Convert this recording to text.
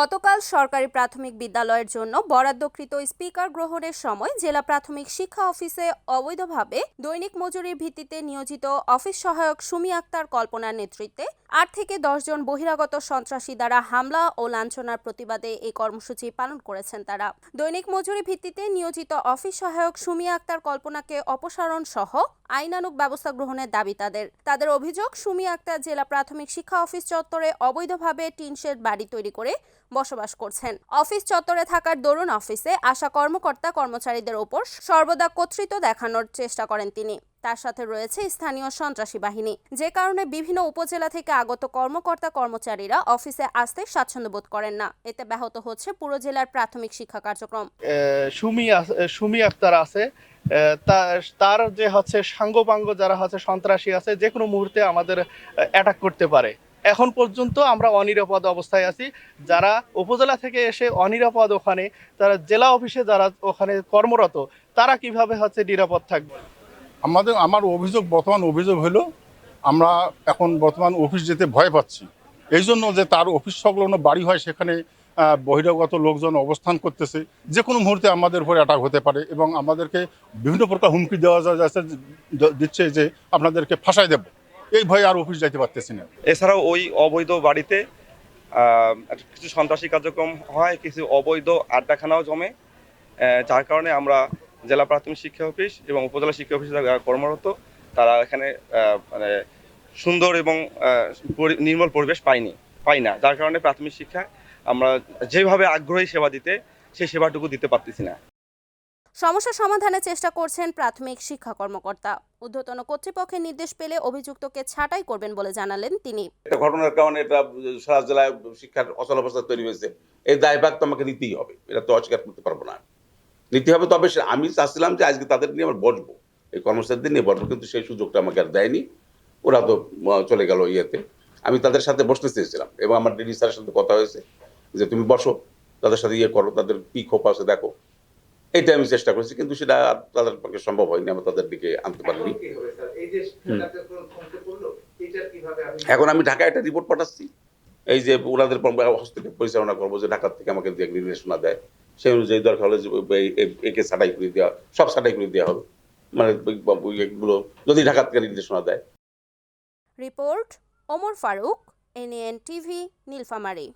গতকাল সরকারি প্রাথমিক বিদ্যালয়ের জন্য বরাদ্দকৃত স্পিকার গ্রহণের সময় জেলা প্রাথমিক শিক্ষা অফিসে অবৈধভাবে দৈনিক মজুরির ভিত্তিতে নিয়োজিত অফিস সহায়ক সুমি আক্তার কল্পনার নেতৃত্বে আট থেকে দশ জন বহিরাগত সন্ত্রাসী দ্বারা হামলা ও লাঞ্ছনার প্রতিবাদে এই কর্মসূচি পালন করেছেন তারা। দৈনিক মজুরি ভিত্তিতে নিয়োজিত অফিস সহায়ক সুমি আক্তার কল্পনাকে অপসারণ সহ আইনানুগ ব্যবস্থা গ্রহণের দাবি তাদের। তাদের অভিযোগ, সুমি আক্তার জেলা প্রাথমিক শিক্ষা অফিস চত্বরে অবৈধভাবে টিনশেড বাড়ি তৈরি করে বসবাস করছেন। অফিস চত্বরে থাকার দরুন অফিসে আসা কর্মকর্তা কর্মচারীদের ওপর সর্বদা কর্তৃত্ব দেখানোর চেষ্টা করেন তিনি। তার সাথে রয়েছে স্থানীয় সন্ত্রাসী বাহিনী। যে কারণে বিভিন্ন উপজেলা থেকে আগত কর্মকর্তা কর্মচারীরা অফিসে আসতে স্বাচ্ছন্দ্য বোধ করেন না। এতে ব্যাহত হচ্ছে পুরো জেলার প্রাথমিক শিক্ষা কার্যক্রম। সুমি সুমি আক্তার আছে। তার যে হচ্ছে সাঙ্গপাঙ্গ যারা হচ্ছে সন্ত্রাসী আছে, যে কোনো মুহূর্তে আমাদের অ্যাটাক করতে পারে। এখন পর্যন্ত আমরা অনিরাপদ অবস্থায় আছি। যারা উপজেলা থেকে এসে অনিরাপদ ওখানে, তারা জেলা অফিসে যারা ওখানে কর্মরত, তারা কীভাবে হচ্ছে নিরাপদ থাকবে? আমাদের, আমার অভিযোগ, বর্তমান অভিযোগ হলো আমরা এখন বর্তমান অফিস যেতে ভয় পাচ্ছি। এই জন্য যে তার অফিস সংলগ্ন বাড়ি হয়, সেখানে বহিরাগত লোকজন অবস্থান করতেছে। যে কোনো মুহূর্তে আমাদের উপরে অ্যাটাক হতে পারে এবং আমাদেরকে বিভিন্ন প্রকার হুমকি দেওয়া যাচ্ছে দিচ্ছে যে, আপনাদেরকে ফাঁসাই দেব। এই ভয়ে আর অফিস যাইতে পারতেছি না। এছাড়াও ওই অবৈধ বাড়িতে কিছু সন্ত্রাসী কার্যক্রম হয়, কিছু অবৈধ আড্ডাখানাও জমে যার কারণে আমরা জেলা প্রাথমিক শিক্ষা অফিস এবং উপজেলা শিক্ষা অফিসে যারা কর্মরত, তারা এখানে মানে সুন্দর এবং নির্মল পরিবেশ পাইনি, পাই না। যার কারণে প্রাথমিক শিক্ষা আমরা যেভাবে আগ্রহী সেবা দিতে, সেই সেবাটুকু দিতে পারতেছি না। সমস্যা সমাধানের চেষ্টা করছেন প্রাথমিক শিক্ষা কর্মকর্তা। ঊর্ধ্বতন কর্তৃপক্ষের নির্দেশ পেলে অভিযুক্তকে ছাঁটাই করবেন বলে জানালেন তিনি। একটা ঘটনার কারণে এটা, সারা জেলায় শিক্ষার অচল অবস্থা তৈরি হয়েছে। এই দায়ভাগ তো আমাকে নিতেই হবে, এটা তো অস্বীকার করতে পারব না। নিতে হবে তবে আমি চাচ্ছিলাম যে আজকে তাদের নিয়ে আমরা বসবো, এই কর্মচারীদের নিয়ে বসবো, কিন্তু সেই সুযোগটা আমাকে আর দেয়নি। ওরা তো চলে গেল ইয়েতে। আমি তাদের সাথে বসতে চেয়েছিলাম এবং আমার ডিডি স্যারের সাথে কথা হয়েছে যে, তুমি বসো, তাদের সাথে ইয়ে করো, তাদের কি ক্ষোভ আছে দেখো। এইটা আমি চেষ্টা করেছি কিন্তু সেটা তাদের পক্ষে সম্ভব হয়নি আমি তাদের দিকে আনতে পারিনি। এটা এখন আমি ঢাকায় একটা রিপোর্ট পাঠাচ্ছি। এই যে ওনাদের হস্তক্ষেপ পরিচালনা করব যে ঢাকার থেকে আমাকে যে নির্দেশনা দেয়। সেই অনুযায়ী দরকার হলে একে ছাটাই করে দেওয়া সব ছাটাই করে দেওয়া হবে। মানে এগুলো যদি ঢাকার থেকে নির্দেশনা দেয়। Report Omar Faruk N N TV Nilphamari.